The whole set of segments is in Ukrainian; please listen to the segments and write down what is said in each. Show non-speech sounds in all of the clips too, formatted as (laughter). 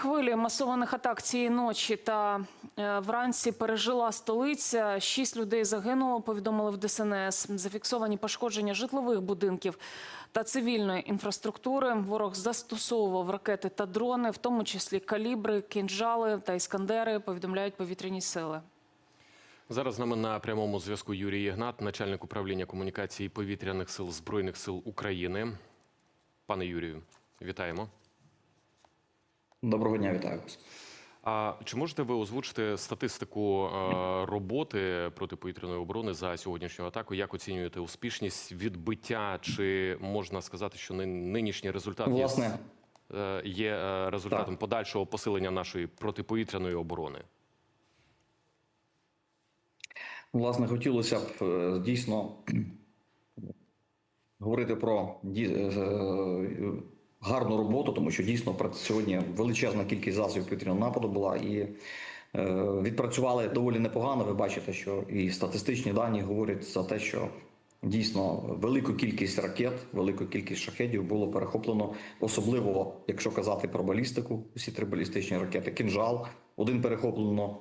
хвилі масованих атак цієї ночі та е, вранці пережила столиця. Шість людей загинуло. Повідомили в ДСНС. Зафіксовані пошкодження житлових будинків та цивільної інфраструктури. Ворог застосовував ракети та дрони, в тому числі калібри, кінжали та іскандери. Повідомляють повітряні сили. Зараз з нами на прямому зв'язку Юрій Ігнат, начальник управління комунікації повітряних сил Збройних сил України. Пане Юрію, вітаємо. Доброго дня, вітаю вас. А чи можете ви озвучити статистику е, роботи протиповітряної оборони за сьогоднішню атаку? Як оцінюєте успішність відбиття? Чи можна сказати, що нинішній результат є, Власне, е, є е, результатом подальшого посилення нашої протиповітряної оборони? власне, хотілося б дійсно говорити про гарну роботу, тому що дійсно сьогодні величезна кількість засобів повітряного нападу була і е, відпрацювали доволі непогано. Ви бачите, що і статистичні дані говорять за те, що дійсно велику кількість ракет, велику кількість шахедів було перехоплено, особливо якщо казати про балістику, усі три балістичні ракети, кінжал, один перехоплено.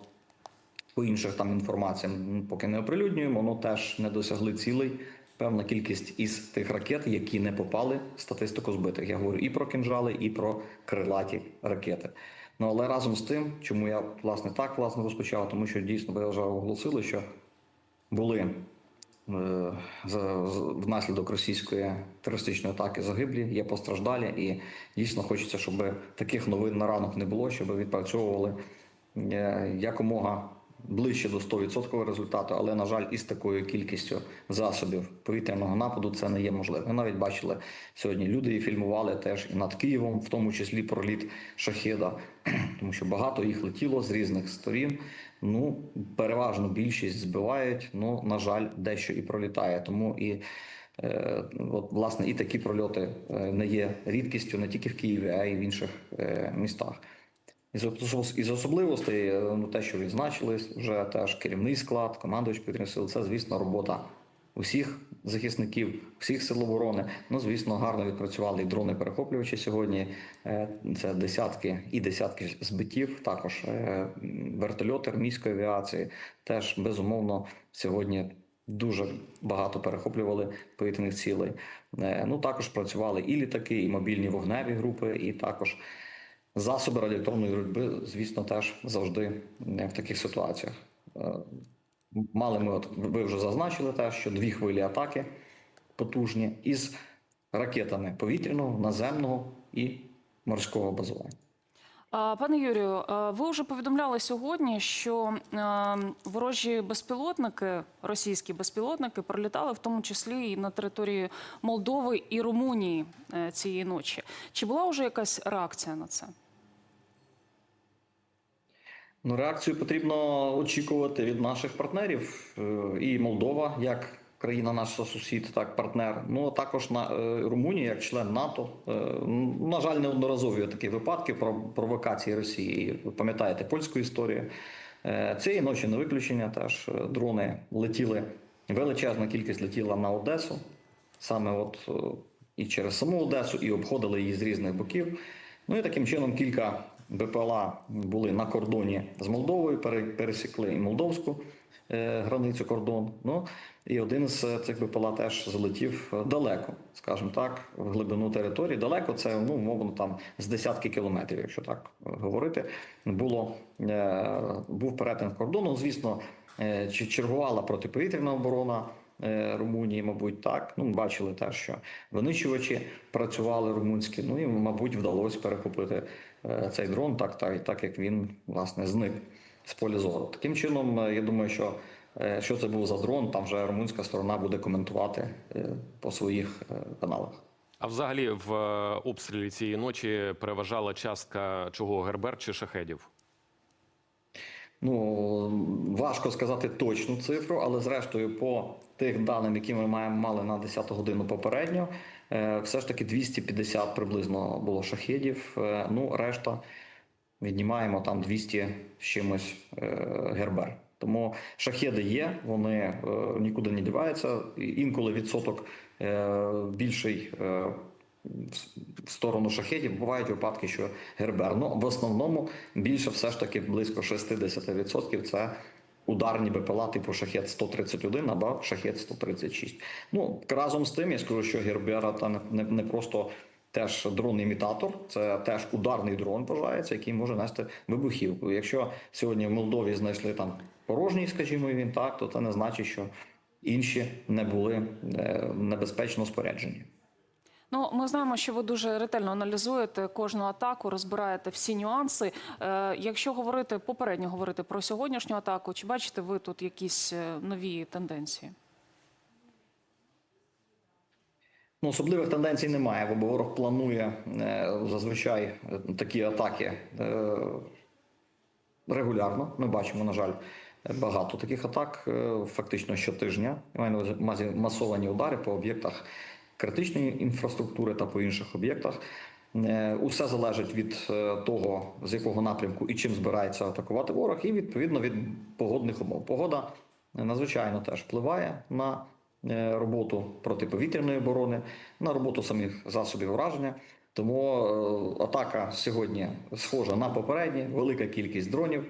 По інших там інформаціям поки не оприлюднюємо, воно теж не досягли цілей. Певна кількість із тих ракет, які не попали в статистику збитих. Я говорю і про кінжали, і про крилаті ракети. Ну але разом з тим, чому я власне так власне розпочав, тому що дійсно ви вже оголосили, що були е, внаслідок російської терористичної атаки загиблі, є постраждалі, і дійсно хочеться, щоб таких новин на ранок не було, щоб відпрацьовували е, якомога ближче до 100% результату, але на жаль, із такою кількістю засобів повітряного нападу це не є можливо. Ми навіть бачили сьогодні. Люди і фільмували теж і над Києвом, в тому числі проліт шахеда, (clears throat) тому що багато їх летіло з різних сторін. Ну переважно більшість збивають. Ну на жаль, дещо і пролітає. Тому і Е, От, власне, і такі прольоти е, не є рідкістю не тільки в Києві, а й в інших е, містах. Із особ- особливостей, е, ну те, що відзначили, вже теж керівний склад, командувач повітряних сил, це, звісно, робота усіх захисників, всіх сил оборони. Ну, звісно, гарно відпрацювали і дрони-перехоплювачі сьогодні. Е, Це десятки і десятки збиттів. Також е, вертольоти армійської авіації. Теж безумовно сьогодні дуже багато перехоплювали повітряних цілей. Ну також працювали і літаки, і мобільні вогневі групи, і також засоби радіоелектронної боротьби, звісно, теж завжди в таких ситуаціях. Е, Мали ми, от ви вже зазначили, те, що дві хвилі атаки потужні із ракетами повітряного, наземного і морського базування. Пане Юрію, ви вже повідомляли сьогодні, що е, ворожі безпілотники, російські безпілотники, пролітали в тому числі і на території Молдови і Румунії е, цієї ночі. Чи була вже якась реакція на це? Ну, реакцію потрібно очікувати від наших партнерів. Е, І Молдова, як країна наш сусід, так партнер. Ну а також на е, Румунія, як член НАТО. Е, На жаль, неодноразові такі випадки про провокації Росії. Ви пам'ятаєте польську історію. Цієї ночі не виключення. Теж дрони летіли. Величезна кількість летіла на Одесу, саме от і через саму Одесу, і обходили її з різних боків. Ну і таким чином кілька БПЛА були на кордоні з Молдовою, пересікли і молдовську е, границю кордон. Ну і один з цих БПЛА теж залетів далеко, скажімо так, в глибину території. Далеко це ну мовно там з десятки кілометрів, якщо так говорити. Було е, був перетин кордону. Звісно, е, чергувала протиповітряна оборона. Е, Румунії, мабуть, так. Ну, бачили те, що винищувачі працювали румунські. Ну і, мабуть, вдалося перехопити е, цей дрон, так, так, так як він власне зник з поля зору. Таким чином, е, я думаю, що що це був за дрон, там вже румунська сторона буде коментувати по своїх каналах. А взагалі в обстрілі цієї ночі переважала частка чого гербер чи шахедів? Ну важко сказати точну цифру, але зрештою, по тих даним, які ми маємо мали на 10 годину попередньо, е, все ж таки 250 приблизно було шахедів. Е, Ну, решта віднімаємо там 200 з чимось е, гербер. Тому шахеди є, вони нікуди не діваються. Інколи відсоток більший. В сторону шахедів. Бувають випадки, що Гербер. Ну, в основному більше все ж таки близько 60% це ударні БПЛА типу шахет 131 або шахет 136. Ну, разом з тим, я скажу, що Гербера та не, не, не просто теж дрон-імітатор, це теж ударний дрон вважається, який може нести вибухівку. Якщо сьогодні в Молдові знайшли там порожній, скажімо, він так, то це не значить, що інші не були е, небезпечно споряджені. Ну, ми знаємо, що ви дуже ретельно аналізуєте кожну атаку, розбираєте всі нюанси. Е, якщо говорити попередньо говорити про сьогоднішню атаку, чи бачите ви тут якісь е, нові тенденції? Ну, особливих тенденцій немає, бо ворог планує е, зазвичай е, такі атаки регулярно. Ми бачимо, на жаль, багато таких атак фактично щотижня. Маю на увазі масовані удари по об'єктах критичної інфраструктури та по інших об'єктах. Е, Усе залежить від е, того, з якого напрямку і чим збирається атакувати ворог, і відповідно від погодних умов. Погода е, надзвичайно теж впливає на роботу протиповітряної оборони, на роботу самих засобів враження. Тому атака сьогодні схожа на попередні, велика кількість дронів,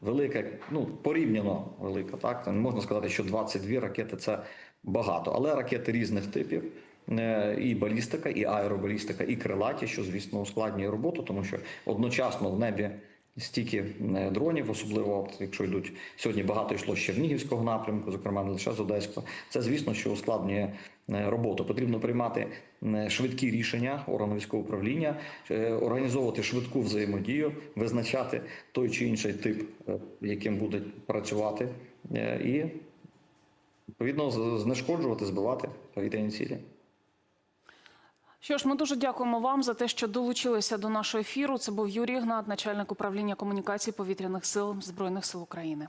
велика, ну порівняно велика. Так не можна сказати, що 22 ракети це багато, але ракети різних типів. е, І балістика, і аеробалістика, і крилаті, що звісно ускладнює роботу, тому що одночасно в небі стільки е, дронів, особливо якщо йдуть сьогодні багато йшло з Чернігівського напрямку, зокрема не лише з Одеського. Це звісно, що ускладнює е, роботу. Потрібно приймати швидкі рішення органу військового управління, організовувати швидку взаємодію, визначати той чи інший тип, яким будуть працювати, і відповідно знешкоджувати, збивати повітряні цілі. Що ж, ми дуже дякуємо вам за те, що долучилися до нашого ефіру. Це був Юрій Гнат, начальник управління комунікації повітряних сил Збройних сил України.